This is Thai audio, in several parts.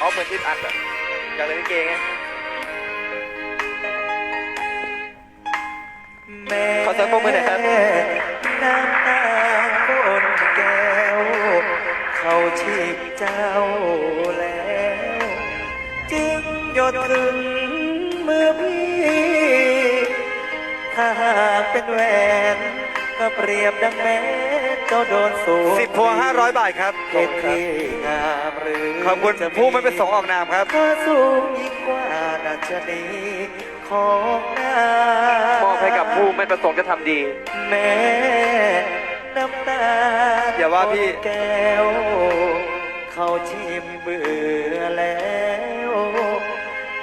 เขาเหมือนอึดอัดอะอยากเล่นลิเกไงขอเสียงปรบมือหน่อยครับ น้ำตาคนแก้ว เขาชีพเจ้าแล้ว จึงหยดถึงมือพี่ ถ้าหากเป็นแหวน ก็เปรียบดังแม้ เจ้าโดนสูสิบพวงห้าร้อยบาทครับเพชรที่งามหรือขอบคุณจะผู้ไม่ประสงค์ออกนามครับเธอสูงยิ่งกว่าดัชนีของนามอบให้กับผู้ไม่ประสงค์จะทำดี แม่น้ำตาอย่าว่าพี่คนแก้ว เขาชิมเบื่อแล้ว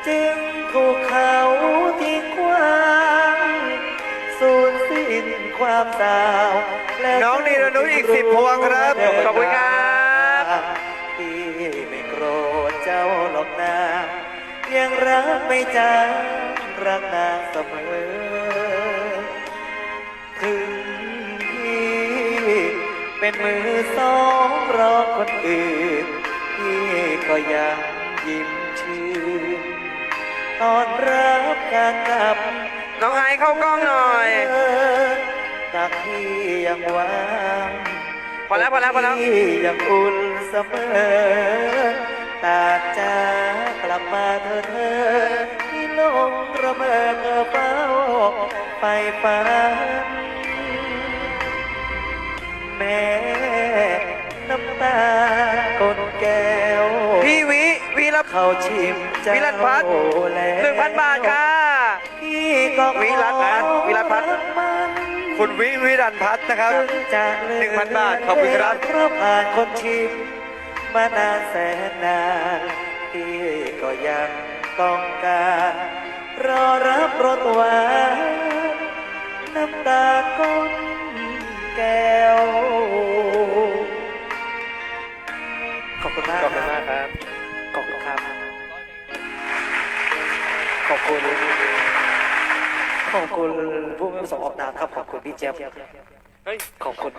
จึงถูกเขาทิ้งกว้างสูญสิ้นความสาวและ น้องนีรนุชอีก10พวงครับ ขอบคุณครับพี่ไม่โกรธเจ้าหรอกนะยังรักไม่จางรักนางเสมอถึงพี่เป็นมือสองรอคนอื่นพี่ก็ยังยิ้มชื่นตอนรับการกลับน้องไอซ์เข้ากล้องหน่อย ตักพี่ยังหวางพอแล้วพอแล้วพอแล้วพี่ยังอุ่นเสมอ ตาจ้ากลับมาเธอเธอที่ลงระเบิดเฝ้าไปฝันแม่น้ำตาคนแก้วพี่วิวีรเขาชิมเจ้าวิรัตพัฒน์แล้วหนึ่งพันบาทค่ะพี่ก็วิรัตพัฒน์วิรัตพัฒน์มัน คุณวิวิรันพัฒน์นะครับถึงจะเลิก1,000บาท ขอบคุณครับเพราะผ่านคนชิมมานานแสนนานพี่ก็ยังต้องการ รอรับรสหวานน้ำตาก้นแก้ว ขอบคุณมากขอบคุณมากครับ ขอบคุณครับ ขอบคุณ ขอบคุณผู้ไม่ประสงค์ออกนามครับ ขอบคุณพี่เจี๊ยบเฮ้ยขอบคุณ